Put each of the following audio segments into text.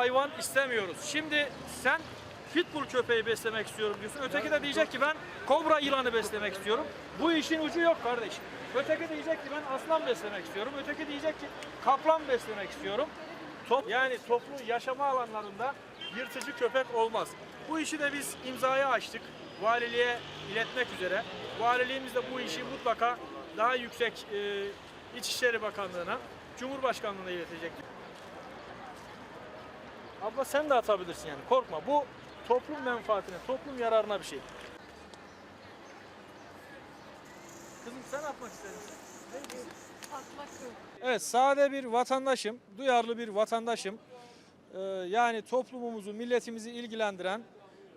hayvan istemiyoruz. Şimdi sen pitbull köpeği beslemek istiyorum diyorsun. Öteki de diyecek ki ben kobra yılanı beslemek istiyorum. Bu işin ucu yok kardeşim. Öteki diyecek ki ben aslan beslemek istiyorum. Öteki diyecek ki kaplan beslemek istiyorum. Top, yani toplu yaşama alanlarında yırtıcı köpek olmaz. Bu işi de biz imzaya açtık. Valiliğe iletmek üzere. Valiliğimiz de bu işi mutlaka daha yüksek e, İçişleri Bakanlığı'na, Cumhurbaşkanlığı'na iletecektir. Abla sen de atabilirsin yani korkma. Bu toplum menfaatine, toplum yararına bir şey. Kızım sen atmak ister misin? Evet sade bir vatandaşım, duyarlı bir vatandaşım. Ee, yani toplumumuzu, milletimizi ilgilendiren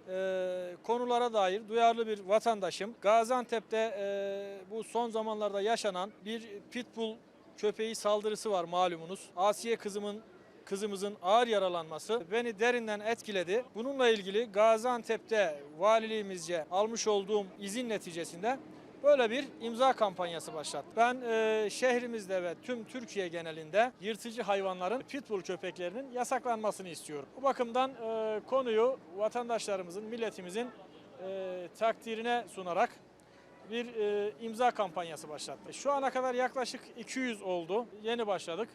e, konulara dair duyarlı bir vatandaşım. Gaziantep'te e, bu son zamanlarda yaşanan bir pitbull köpeği saldırısı var malumunuz. Asiye kızımın kızımızın ağır yaralanması beni derinden etkiledi. Bununla ilgili Gaziantep'te valiliğimizce almış olduğum izin neticesinde böyle bir imza kampanyası başlattı. Ben e, şehrimizde ve tüm Türkiye genelinde yırtıcı hayvanların pitbull köpeklerinin yasaklanmasını istiyorum. Bu bakımdan e, konuyu vatandaşlarımızın, milletimizin e, takdirine sunarak bir e, imza kampanyası başlattı. Şu ana kadar yaklaşık 200 oldu. Yeni başladık.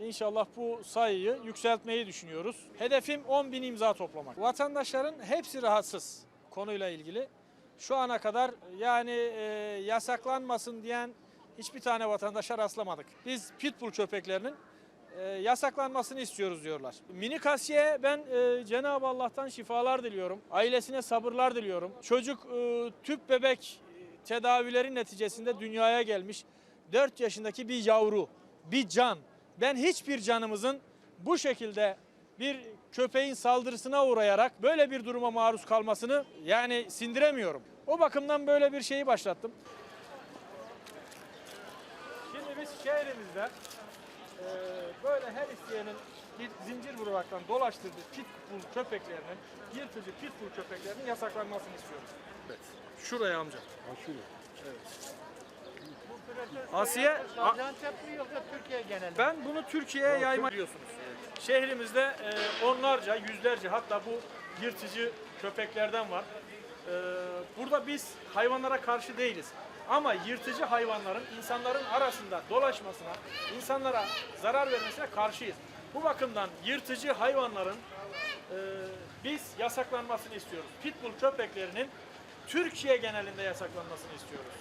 İnşallah bu sayıyı yükseltmeyi düşünüyoruz. Hedefim 10 bin imza toplamak. Vatandaşların hepsi rahatsız konuyla ilgili. Şu ana kadar yani e, yasaklanmasın diyen hiçbir tane vatandaşa rastlamadık. Biz pitbull köpeklerinin e, yasaklanmasını istiyoruz diyorlar. Mini kasiye ben e, Cenab-ı Allah'tan şifalar diliyorum. Ailesine sabırlar diliyorum. Çocuk e, tüp bebek tedavileri neticesinde dünyaya gelmiş 4 yaşındaki bir yavru, bir can. Ben hiçbir canımızın bu şekilde bir köpeğin saldırısına uğrayarak böyle bir duruma maruz kalmasını yani sindiremiyorum. O bakımdan böyle bir şeyi başlattım. Şimdi biz şehrimizde e, böyle her isteyenin bir zincir vuraraktan dolaştırdığı pitbull köpeklerinin, yırtıcı pitbull köpeklerinin yasaklanmasını istiyoruz. Evet. Şuraya amca. Ha şuraya. Asiye, a- Gaziantep mi yoksa Türkiye genelinde? Ben bunu Türkiye'ye yayma diyorsunuz. Şehrimizde e, onlarca, yüzlerce hatta bu yırtıcı köpeklerden var. E, burada biz hayvanlara karşı değiliz. Ama yırtıcı hayvanların insanların arasında dolaşmasına, insanlara zarar vermesine karşıyız. Bu bakımdan yırtıcı hayvanların e, biz yasaklanmasını istiyoruz. Pitbull köpeklerinin Türkiye genelinde yasaklanmasını istiyoruz.